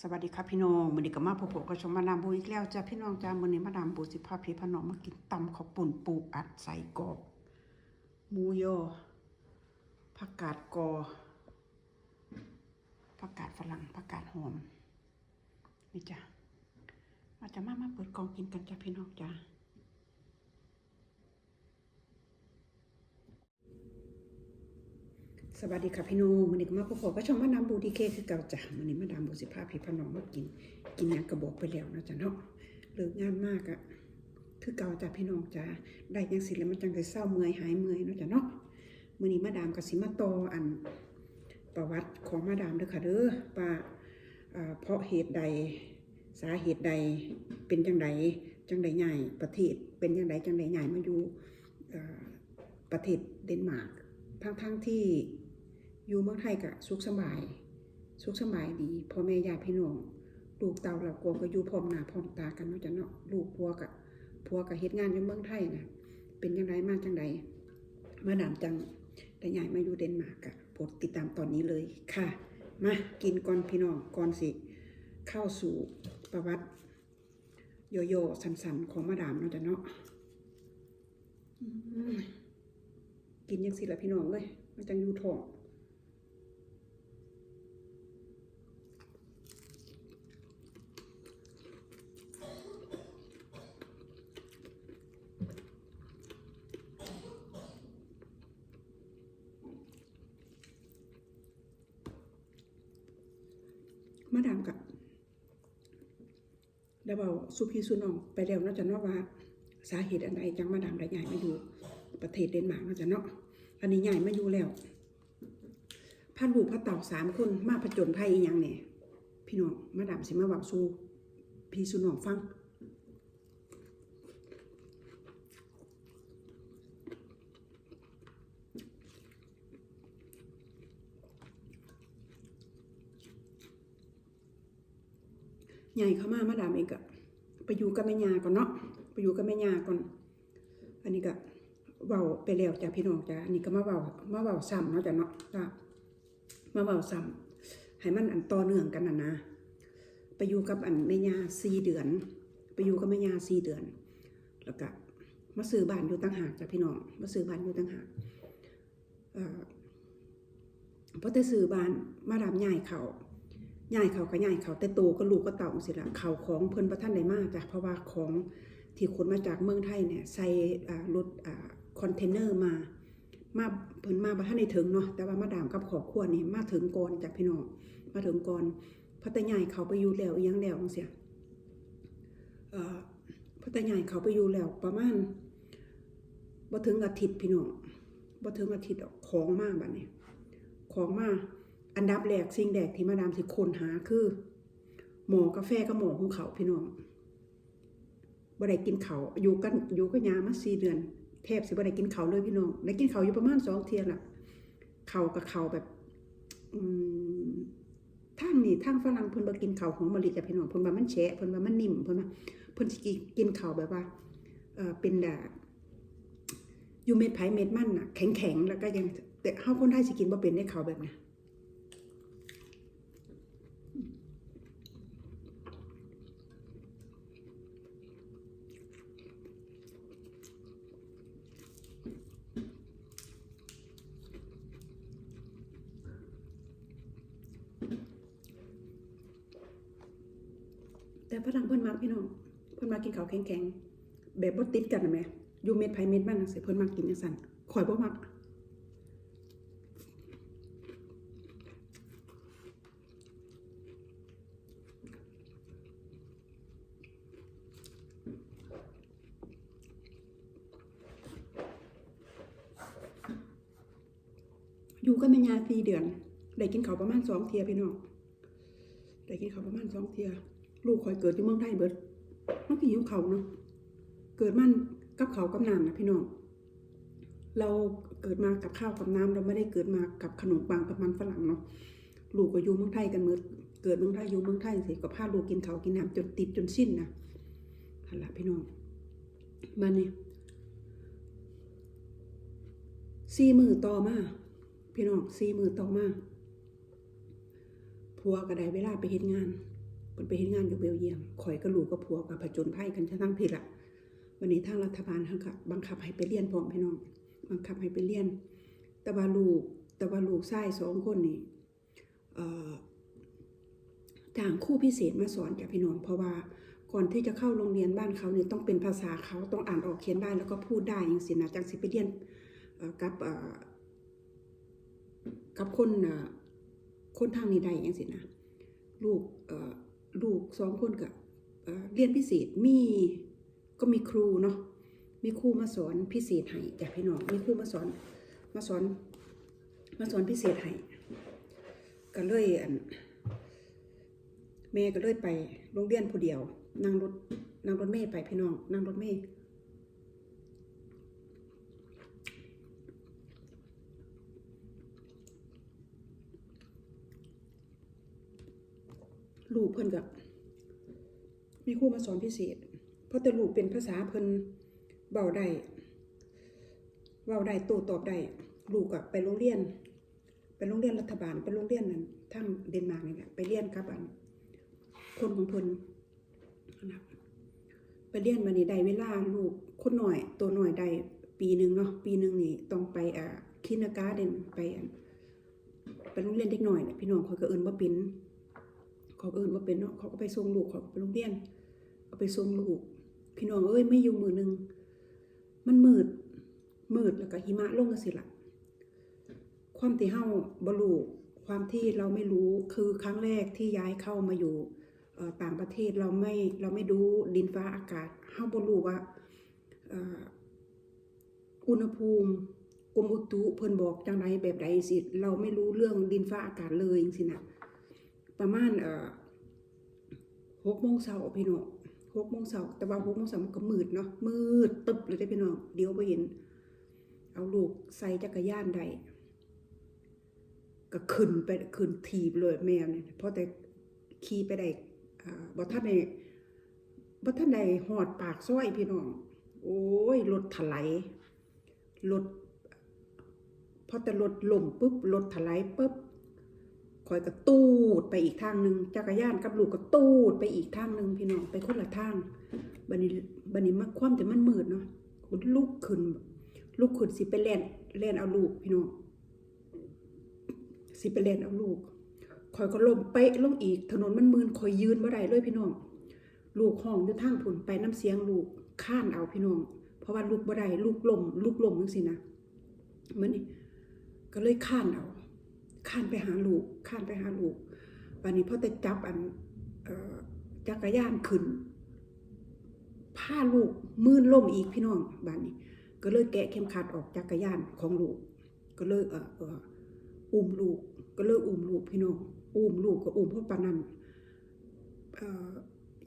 สวัสดีครับพี่น้องมือนี้ก็มาพบกับชมมาดามบูอีกแล้วจ้าพี่น้องจ้ามือนี้มาดามบูสิพาพี่พน้องมากินตำข้าวปุ่นปูอัดใส่กรอบหมูยอผักกาดกอผักกาดฝรั่งผักกาดหอมนี่จ้ามาจะมามาเปิดกองกินกันจ้าพี่น้องจ้า สวัสดีค่ะพี่น้องมื้อนี้ก็มาพบกับช่องมาดามบูดีเคคือเก่าจ้ะมื้อนี้มาดามบูสิพาพี่พน้องมากิน กินยังกระบอกไปแล้วนะจ๊ะเนาะเลิกงานมากอะคือเก่าจ้ะพี่น้องจ้ะได้ยังสิแล้วมันจังได้เศร้าเมื่อยหายเมื่อยนะจ้ะเนาะมื้อนี้มาดามก็สิมาโตอัน ประวัติของมาดามเด้อค่ะเด้อว่าเพราะเหตุใดสาเหตุใดเป็นจังไดจังไดใหญ่ประเทศเป็นจังไดจังไดใหญ่มาอยู่ประเทศเดนมาร์กทั้งๆที่ อยู่เมืองไทยก็สุขสบาย สุขสบายดีพ่อแม่ญาติพี่น้องลูกเต่าเหล่ากวก็อยู่พร้อมหน้าพร้อมตากันเนาะจ้ะเนาะลูกพัวกับพัวกับเฮ็ดงานอยู่เมืองไทยนะเป็นจังไดมากจังไดมาดามจังได้ย้ายมาอยู่เดนมาร์กอะโปรดติดตามตอนนี้เลยค่ะ มากินก่อนพี่น้องก่อนสิเข้าสู่ประวัติโยๆสันๆของมาดามเนาะจ้ะเนาะกินยังสิละพี่น้องเลยมันจังอยู่ท้อง มาดามกับได้เบาสุพีสุนองไปแล้วเนาจะเนาะว่า สาเหตุอันใดจังมาดามได้ใหญ่มาอยู่ประเทศเดนมาร์กเนาจะเนาะอันนี้ใหญ่มาอยู่แล้วพันลูกพระเต่าสามคนมาผจญภัยอีกอย่างเนี่ยพี่น้องมาดามสิมาเบาสู่พี่สุนองฟัง ใหญ่เข้ามามาดามเองก็ไปอยู่กับแม่ยาก่อนเนาะไปอยู่กับแม่ยาก่อน อันนี้ก็เว้าไปแล้วจ้ะพี่น้องจ้ะอันนี้ก็มาเว้ามาเว้าซ้ำเนาะจ้ะเนาะจ้ะมาเว้าซ้ำให้มันอันต่อเนื่องกันนะนะไปอยู่กับอันแม่ยาสี่เดือน ไปอยู่กับแม่ยาสี่เดือน แล้วก็มาซื้อบ้านอยู่ต่างหากจ้ะพี่น้องมาซื้อบ้านอยู่ต่างหากเอ่อพอได้ซื้อบ้านมาดามย้ายเขา ย่ายเขาก็ย่ายเขาแต่โตก็ลูกก็เต่าสิละเขาของเพิ่นประท่านได้มากจ้ะเพราะว่าของที่ขนมาจากเมืองไทยเนี่ยใส่รถคอนเทนเนอร์มามาเพิ่นมาบ่ทันได้ถึงเนาะแต่ว่ามาดามกับครอบครัวนี่มาถึงก่อนจากพี่น้องมาถึงก่อนพระแต่ย่เขาไปอยู่แล้วอีหยังแล้วจังซี่เอ่อเพราะแต่ย่เขาไปอยู่แล้วประมาณบ่ถึงอาทิตย์พี่น้องบ่ถึงอาทิตย์ของมากบัดนี้ของมาก อันดับแรกสิ่งแรกที่มาดามสิคนหาคือ หมอกาแฟกับหมอหุงเขาพี่น้องบ่ได้กินเขาอยู่กันอยู่กับยามาสี่เดือนแทบสิบ่ได้กินเขาเลยพี่น้องได้กินเขาอยู่ประมาณสองเที่ยละเขากับเขาแบบอืมทางนี่ทางฝรั่งเพิ่นบ่กินเขาวหอมมะลิจ้ะพี่น้องเพิ่นว่ามันแฉะเพิ่นว่ามันนิ่มเพิ่นว่าเพิ่นสิกินเขาแบบว่าเออเป็นดาอยู่เม็ดไผ่เม็ดมันน่ะแข็งๆแล้วก็ยังแต่เฮาคนไทยสิกินบ่เป็นได้เขาแบบนั้น แต่พลังเพิ่นมักพี่น้องเพิ่นมากินข้าวแข็งๆแบบบ่ติดกันนะแม่อยู่เม็ดไผเม็ดมันจังซี่เพิ่นมักกินจังซั่นข่อยบ่มักอยู่กับแม่ยาสี่เดือน ได้กินข้าวประมาณสองเทียพี่น้อง ได้กินข้าวประมาณสองเทีย ลูกคอยเกิดอยู่เมืองไทยเบิดมันก็หิวเขาเนาะเกิดมันกับเขากับน้ำนะพี่น้องเราเกิดมากับข้าวกับน้ำเราไม่ได้เกิดมากับขนมปังกับมันฝรั่งเนาะลูกก็อยู่เมืองไทยกันเมื่อเกิดเมืองไทยอยู่เมืองไทยสิก็พาลูกกินเขากินน้ำจนติดจนสิ้นนะหันละพี่น้องมานี่สี่มือต่อมา พี่น้องสี่มือต่อมาผัวก็ได้เวลาไปเฮ็ดงาน เพิ่นไปเฮ็ดงานอยู่เบลเยียมข่อยกับลูกกับผัวกับผจญภัยกันทั้งผิดละวันนี้ทางรัฐบาลเขาก็บังคับให้ไปเรียนพร้อมพี่น้อง บังคับให้ไปเรียน แต่ว่าลูกแต่ว่าลูกชายสองคนนี่เอ่างคู่พิเศษมาสอนจ้ะพี่น้อง เพราะว่าก่อนที่จะเข้าโรงเรียนบ้านเขาเนี่ยต้องเป็นภาษาเขาต้องอ่านออกเขียนได้แล้วก็พูดได้อย่างสินะจังสิไปเรียนกับกับคนคนทางนี้ได้อย่างสินะลูกเอ ลูกสองคนกับเรียนพิเศษมีก็มีครูเนาะมีครูมาสอนพิเศษให้จากพี่น้องมีครูมาสอนมาสอนมาสอนพิเศษให้ก็เลยอันแม่ก็เลยไปโรงเรียนผู้เดียวนั่งรถนั่งรถเมย์ไปพี่น้องนั่งรถเมย์ ลูกเพิ่นกับมีครูมาสอนพิเศษ เพราะแต่ลูกเป็นภาษาเพิ่นเบาได้เบาได้โตตอบได้ลูกกับไปโรงเรียน ไปโรงเรียนรัฐบาลไปโรงเรียนนั้นทั้งเดนมาร์กนี่แหละไปเรียนกับอันคนของเพิ่นนะไปเรียนมานี่ได้เวลาลูกคนหน่อยตัวหน่อยได้ปีหนึ่งเนาะปีหนึ่งนี่ต้องไปอ่าคินาการ์เดนไปไปโรงเรียนเด็กหน่อยน่ะพี่น้องเขาก็เอินว่าเป็น เขาเอิ้นว่าเป็นเนาะเขาก็ไปส่งลูกเขาไปโรงเรียนเอาไปส่งลูก พี่น้องเอ้ยไม่อยู่มือหนึ่งมันมืดมืดแล้วก็หิมะลงจังซี่ล่ะความที่เฮาบ่รู้ความที่เราไม่รู้คือครั้งแรกที่ย้ายเข้ามาอยู่ต่างประเทศเราไม่เราไม่รู้ดินฟ้าอากาศเฮาบ่รู้ว่าอ่ออุณหภูมิกรมอุตุเพิ่นบอกจังไดแบบใดสิเราไม่รู้เรื่องดินฟ้าอากาศเลยจังซี่นะ ประมาณเอ่อ6โมงเช้าพี่น้อง6โมงเช้าแต่ว่า6โมงเช้ามันก็มืดเนาะมืดตึบเลยเด้พี่น้องเดี๋ยวบ่เห็น เอาลูกใส่จักรยานได้ก็ขึ้นไปขึ้นถีบเลยแมวเนี่ยเพราะแต่ขี่ไปได้อ่าบ่ทันได้บ่ทันได้หอดปากซอยพี่น้อง โอ้ยรถถลายรถพอแต่รถล่มปุ๊บรถถลายปุ๊บ คอยก็ตูดไปอีกทางหนึ่งจักรยานกับลูกก็ตูดไปอีกทางหนึ่งพี่น้องไปคนละทางบัดนี้บัดนี้มาความแต่มันมืดเนาะลุกขึ้นลุกขึ้นสิไปแล่นแล่นเอาลูกพี่น้องสิไปเล่นเอาลูกคอยก็ล้มเป๊ะลงอีก ถนนมันมืนคอยยืนบ่ได้เลยพี่น้องลูกห้องอยู่ทางผุนไปน้ำเสียงลูกข้านเอาพี่น้องเพราะว่าลูกบ่ได้ลูกลมลูกลมจังซี่นะมือนนี่ก็เลยข้านเอา ข้านไปหาลูกข้านไปหาลูกวันนี้พ่อแต่จับอันจักรยานขึ้นพาลูกมืนล่มอีกพี่น้องบ้านนี้ ก็เลยแกะเข็มขัดออกจักรยานของลูก ก็เลยเออเอออุ้มลูก ก็เลยอุ้มลูกพี่น้องอุ้มลูกก็อุ้มพวกปานัน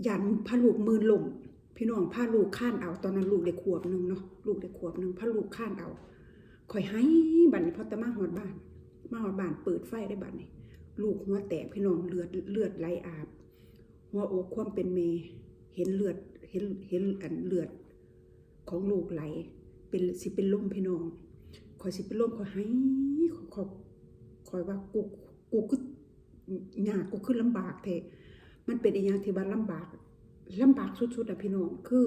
ยันพาลูกมือล่มพี่น้องพาลูกข้านเอาตอนนั้นลูกได้ขวบหนึ่งเนาะลูกได้ขวบหนึ่งพาลูกข้านเอาคอยให้บัดนี้พอแตะมาหอดบ้าน มาหอดบ้านเปิดไฟได้บัดนี้ลูกหัวแตกพี่น้องเลือดเลือดไหลอาบ หัวอกความเป็นเมเห็นเลือดเห็นเห็นอันเลือดของลูกไหล เป็นสิเป็นลมพี่น้องคอยสิเป็นลมคอยให้ขอขอบคอยว่ากูกูคือยากกูคือลำบากแท้มันเป็นอีหยังที่ว่าลำบากลำบากสุดๆอะพี่น้องคือ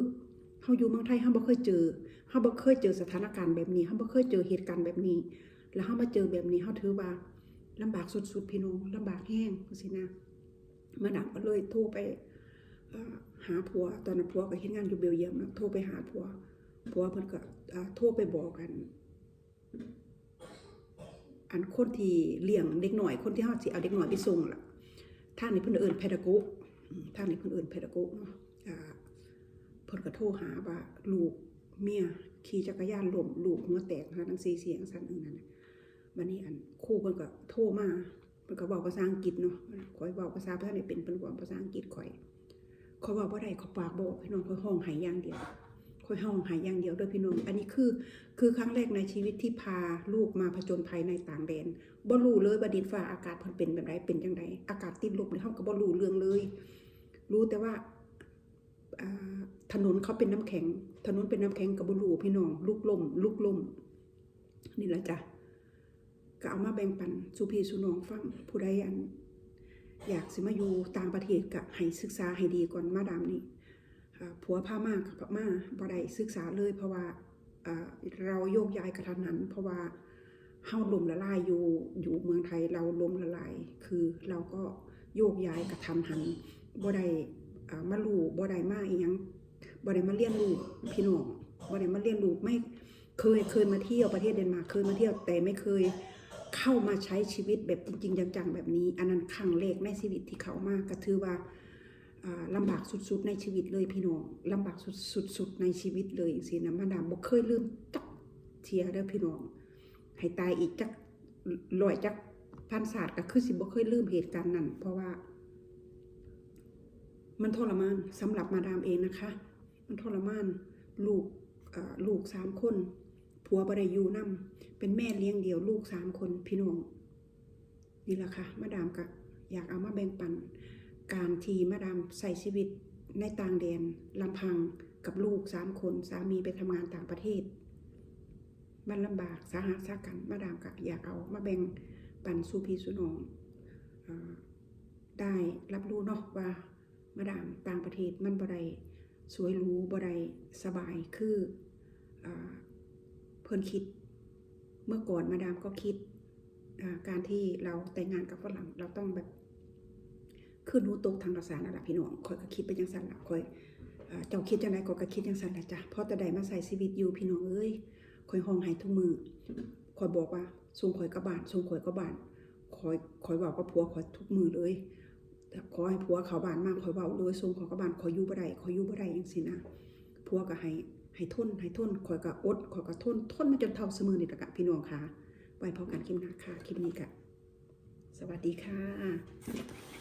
เฮาอยู่เมืองไทยเฮาบ่เคยเจอเฮาบ่เคยเจอสถานการณ์แบบนี้เฮาบ่เคยเจอเหตุการณ์แบบนี้ แล้วเฮามาเจอแบบนี้เฮาถือว่าลำบากสุดๆพี่น้องลำบากแห้งจังซี่นะมาดามก็เลยโทรไปหาผัวตอนนั้นผัวก็เฮ็ดงานอยู่เบลเยียมนะโทรไปหาผัวผัวเพิ่นก็โทรไปบอกกัน อันคนที่เลี้ยงเด็กหน่อยคนที่เฮาสิเอาเด็กหน่อยไปส่งล่ะท่างนี้เพิ่นเอิ้นเพดาโกทางนี้เพิ่นเอิ้นเพดาโกเนาะเพิ่นก็โทรหาว่าลูกเมียขี่จักรยานล้มลูกหัวแตกนะคะทั้งสี่เสียงสั่นอิ้นนั่น น่ะบัดนี้อันครูเพิ่นก็โทรมาเพิ่นก็เว้าภาษาอังกฤษเนาะข่อยเว้าภาษาบ่ทันได้เป็นเพิ่นเว้าภาษาอังกฤษข่อยข่อยเว้าได้ขอปากบอกพี่น้องข่อยห้องไห้อย่างเดียวคอยห้องหายอย่างเดียวด้วยพี่น้อง อันนี้คือคือครั้งแรกในชีวิตที่พาลูกมาผจญภัยในต่างแดนบ่รู้เลยว่าดินฟ้าอากาศเพิ่นเป็นแบบใดเป็นจังไดอากาศติดลบเนี่ยเฮาก็บ่รู้เรื่องเลย รู้แต่ว่าถนนเขาเป็นน้ำแข็ง ถนนเป็นน้ำแข็งก็บ่รู้พี่น้อง ลูกล่มลูกล่มนี่แหละจ้ะ ก็เอามาแบ่งปันสู่พี่สู่น้องฟังผู้ใดอัน อยากสิมาอยู่ต่างประเทศก็ให้ศึกษาให้ดีก่อนมาดามนี่ผัวพามากับมาบ่ได้ศึกษาเลยเพราะว่าเราโยกย้ายกระทันหัน เพราะว่าเฮาลมละลายอยู่อยู่เมืองไทยเราลมละลาย คือเราก็โยกย้ายกระทันหันบ่ได้อ่ามารู้บ่ได้มาอีหยังบ่ได้มาเรียนรู้พี่น้องบ่ได้มาเรียนรู้ไม่เคยเคยมาเที่ยวประเทศเดนมาร์กเคยมาเที่ยวแต่ไม่เคย เข้ามาใช้ชีวิตแบบจริง ๆ จังๆแบบนี้ อันนั้นครั้งแรกในชีวิตที่เขามากก็ถือว่าอ่าลำบากสุดๆในชีวิตเลยพี่น้องลำบากสุดๆในชีวิตเลยสินะมาดามบ่เคยลืมจักเทียเด้อพี่น้องให้ตายอีกจักลอยจักพันศาสตร์ก็คือสิบ่เคยลืมเหตุการณ์นั้นเพราะว่า มันทรมานสำหรับมาดามเองนะคะ มันทรมานลูกลูกสามคน ผัวบริยูนํเป็นแม่เลี้ยงเดี่ยวลูกสามคนพี่น้องนี่แหละค่ะมาดามก็อยากเอามาแบ่งปัน การที่มาดามใส่ชีวิตในต่างแดนลำพังกับลูกสามคนสามีไปทำงานต่างประเทศ มันลำบากสาหัสสากันมาดามก็อยากเอามาแบ่งปันสู่พี่สู่น้องได้รับรู้เนาะว่ามาดามต่างประเทศมันบ่ได้สวยหรูบ่ได้สบายคือ พิ่นคิด เมื่อก่อนมาดามก็คิด การที่เราแต่งงานกับฝรั่งเราต้องแบบคือหนูตกทางภาษานั่นแหละพี่น้องคอยก็คิดไปจังซั่นล่ะคอยเจ้าคิดจังไดก็ก็คิดจังซั่นละจ้ะพอแต่ใดมาใส่ชีวิตอยู่พี่น้องเอ้ยคอยห้องให้ทุกมือคอยบอกว่าส่งข่อยกบานส่งข่อยกบานคอยคอยเว้ากับผัวคอยทุกมือเลยขอให้ผัวเขาบานมากขอยเว้าเลยส่งของเขาบ้านขอยอยู่บ่ได้ขอยอยู่บ่ได้จังซี่นะผัวก็ให้ ให้ทนให้ทนคอยก็อดคอยก็ทนทนมาจนเท่าเสมอนี่ละกะพี่น้องค่ะไว้พบกันคลิปหน้าค่ะคลิปนี้กะสวัสดีค่ะ